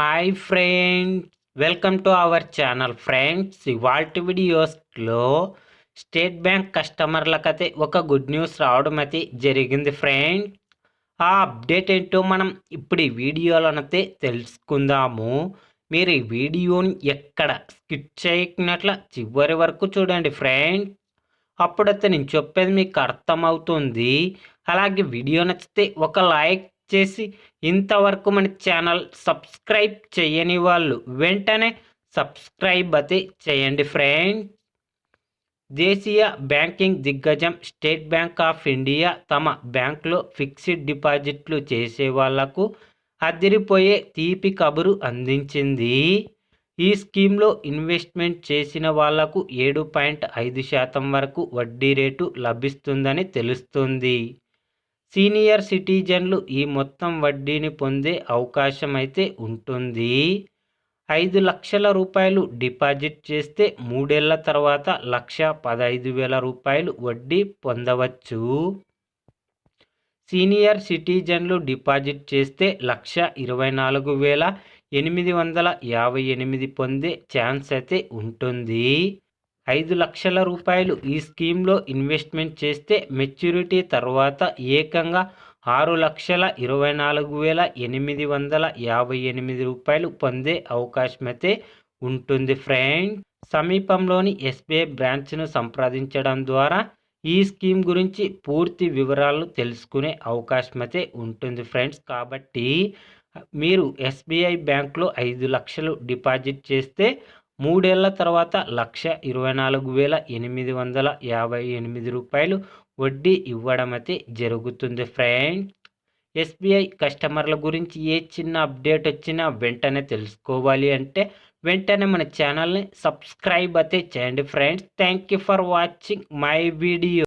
Hi friends welcome to our channel friends. ఇవాల్టి వీడియోస్లో state bank కస్టమర్లకైతే ఒక గుడ్ న్యూస్ రావడం అయితే జరిగింది ఫ్రెండ్స్. ఆ అప్డేట్ ఏంటో మనం ఇప్పుడు ఈ వీడియోలోనైతే తెలుసుకుందాము. మీరు ఈ వీడియోని ఎక్కడ స్కిప్ చేయకున్నట్ల చివరి వరకు చూడండి ఫ్రెండ్స్. అప్పుడైతే నేను చెప్పేది మీకు అర్థమవుతుంది. అలాగే వీడియో నచ్చితే ఒక లైక్ చేసి ఇంతవరకు మన ఛానల్ సబ్స్క్రైబ్ చేయని వాళ్ళు వెంటనే సబ్స్క్రైబ్ అయితే చేయండి ఫ్రెండ్స్. దేశీయ బ్యాంకింగ్ దిగ్గజం స్టేట్ బ్యాంక్ ఆఫ్ ఇండియా తమ బ్యాంక్లో ఫిక్స్డ్ డిపాజిట్లు చేసే వాళ్ళకు అదిరిపోయే తీపి కబురు అందించింది. ఈ స్కీమ్లో ఇన్వెస్ట్మెంట్ చేసిన వాళ్ళకు ఏడు పాయింట్ ఐదు శాతం వరకు వడ్డీ రేటు లభిస్తుందని తెలుస్తుంది. సీనియర్ సిటిజన్లు ఈ మొత్తం వడ్డీని పొందే అవకాశం అయితే ఉంటుంది. ఐదు లక్షల రూపాయలు డిపాజిట్ చేస్తే మూడేళ్ళ తర్వాత లక్ష పదహైదు వేల రూపాయలు వడ్డీ పొందవచ్చు. సీనియర్ సిటిజన్లు డిపాజిట్ చేస్తే లక్ష ఇరవై నాలుగు వేల ఎనిమిది వందల యాభై ఎనిమిది పొందే ఛాన్స్ అయితే ఉంటుంది. ఐదు లక్షల రూపాయలు ఈ స్కీమ్లో ఇన్వెస్ట్మెంట్ చేస్తే మెచ్యూరిటీ తర్వాత ఏకంగా ఆరు లక్షల ఇరవై నాలుగు వేల ఎనిమిది వందల యాభై ఎనిమిది రూపాయలు పొందే అవకాశమైతే ఉంటుంది ఫ్రెండ్. సమీపంలోని ఎస్బీఐ బ్రాంచ్ను సంప్రదించడం ద్వారా ఈ స్కీమ్ గురించి పూర్తి వివరాలు తెలుసుకునే అవకాశం అయితే ఉంటుంది ఫ్రెండ్స్. కాబట్టి మీరు ఎస్బీఐ బ్యాంక్లో ఐదు లక్షలు డిపాజిట్ చేస్తే మూడేళ్ళ తర్వాత లక్ష ఇరవై నాలుగు వేల ఎనిమిది వందల యాభై ఎనిమిది రూపాయలు వడ్డీ ఇవ్వడం అయితే జరుగుతుంది ఫ్రెండ్స్. ఎస్బీఐ కస్టమర్ల గురించి ఏ చిన్న అప్డేట్ వచ్చినా వెంటనే తెలుసుకోవాలి అంటే వెంటనే మన ఛానల్ని సబ్స్క్రైబ్ అయితే చేయండి friends. Thank you for watching my video.